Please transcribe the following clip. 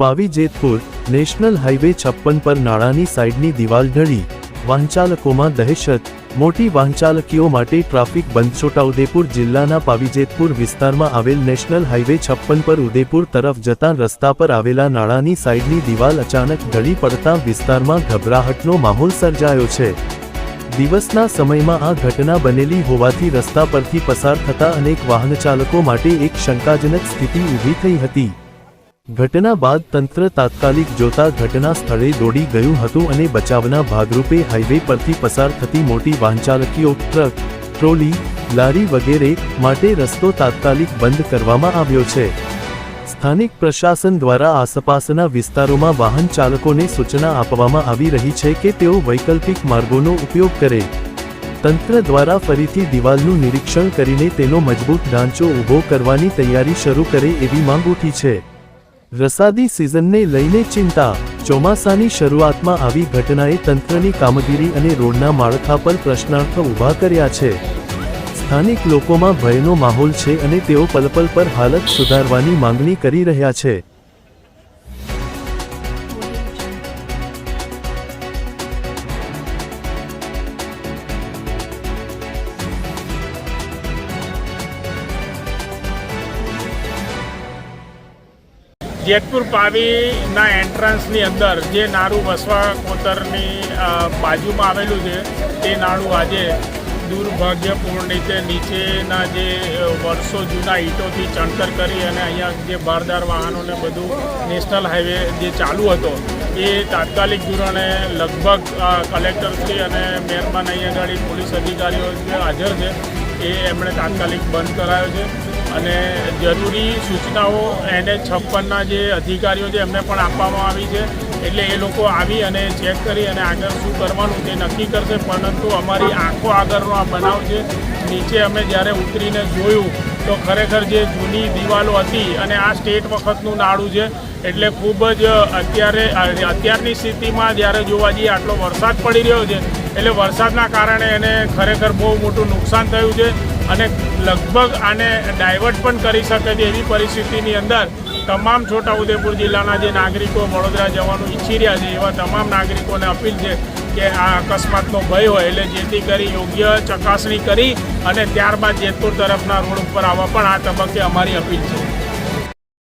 Pavi Jetpur national highway છપ્પન પર નાળાની સાઈડની દિવાલ ઢળી. વાહનચાલકોમાં દહેશત. મોટી વાહનચાલકીઓ માટે ટ્રાફિક બંધ. છોટાઉદેપુર જિલ્લાના પાવીજેતપુર વિસ્તારમાં આવેલ નેશનલ હાઈવે છપ્પન પર ઉદેપુર તરફ જતા રસ્તા પર આવેલા નાળાની સાઈડની દિવાલ અચાનક ઢળી પડતા વિસ્તારમાં ગભરાહટનો માહોલ સર્જાયો છે. દિવસના સમયમાં આ ઘટના બનેલી હોવાથી રસ્તા પરથી પસાર થતા અનેક વાહનચાલકો માટે એક શંકાજનક સ્થિતિ ઊભી થઈ હતી. ઘટના બાદ તંત્ર તાત્કાલિક જોતા ઘટના સ્થળે દોડી ગયું હતું અને બચાવના ભાગરૂપે હાઈવે પરથી પસાર થતી મોટી વાહનચાલકીઓ, ટ્રક, ટ્રોલી, લારી વગેરે માટે રસ્તો તાત્કાલિક બંધ કરવામાં આવ્યો છે. સ્થાનિક પ્રશાસન દ્વારા આસપાસના વિસ્તારોમાં વાહન ચાલકોને સૂચના આપવામાં આવી રહી છે કે તેઓ વૈકલ્પિક માર્ગોનો ઉપયોગ કરે. તંત્ર દ્વારા ફરીથી દિવાલનું નિરીક્ષણ કરીને તેનો મજબૂત ઢાંચો ઊભો કરવાની તૈયારી શરૂ કરે એવી માંગ ઉઠી છે. રસાદી સિઝનને લઈને ચિંતા. ચોમાસાની શરૂઆતમાં આવી ઘટનાએ તંત્રની કામગીરી અને રોડના માળખા પર પ્રશ્નાર્થ ઊભા કર્યા છે. સ્થાનિક લોકોમાં ભયનો માહોલ છે અને તેઓ પલપલ પર હાલત સુધારવાની માંગણી કરી રહ્યા છે. જેતપુર પાવીના એન્ટ્રન્સની અંદર જે નાળું વસવા કોતરની બાજુમાં આવેલું છે, તે નાળું આજે દુર્ભાગ્યપૂર્ણ રીતે નીચેના જે વર્ષો જૂના ઈંટોથી ચણતર કરી અને અહીંયા જે ભારદાર વાહનોને બધું નેશનલ હાઈવે જે ચાલુ હતો, એ તાત્કાલિક ધોરણે લગભગ કલેક્ટરશ્રી અને મહેરબાન અહીંયા આગળ પોલીસ અધિકારીઓ જે હાજર છે, એ એમણે તાત્કાલિક બંધ કરાયો છે. અને જરૂરી સૂચનાઓ એને છપ્પનના જે અધિકારીઓ છે, એમને પણ આપવામાં આવી છે. એટલે એ લોકો આવી અને ચેક કરી અને આગળ શું કરવાનું તે નક્કી કરશે. પરંતુ અમારી આંખો આગળનો આ બનાવ છે, નીચે અમે જ્યારે ઉતરીને જોયું, તો ખરેખર જે જૂની દિવાલો હતી અને આ સ્ટેટ વખતનું નાળું છે, એટલે ખૂબ જ અત્યારે, અત્યારની સ્થિતિમાં જ્યારે જોવા જઈએ, આટલો વરસાદ પડી રહ્યો છે. એટલે વરસાદના કારણે એને ખરેખર બહુ મોટું નુકસાન થયું છે. અને લગભગ આને ડાયવર્ટ પણ કરી શકે છે એવી પરિસ્થિતિની અંદર તમામ છોટાઉદેપુર જિલ્લાના જે નાગરિકો વડોદરા જવાનું ઈચ્છી રહ્યા છે, એવા તમામ નાગરિકોને અપીલ છે કે આ અકસ્માતનો ભય હોય એટલે જેથી કરી યોગ્ય ચકાસણી કરી અને ત્યારબાદ જેતપુર તરફના રોડ ઉપર આવવા પણ આ તબક્કે અમારી અપીલ છે.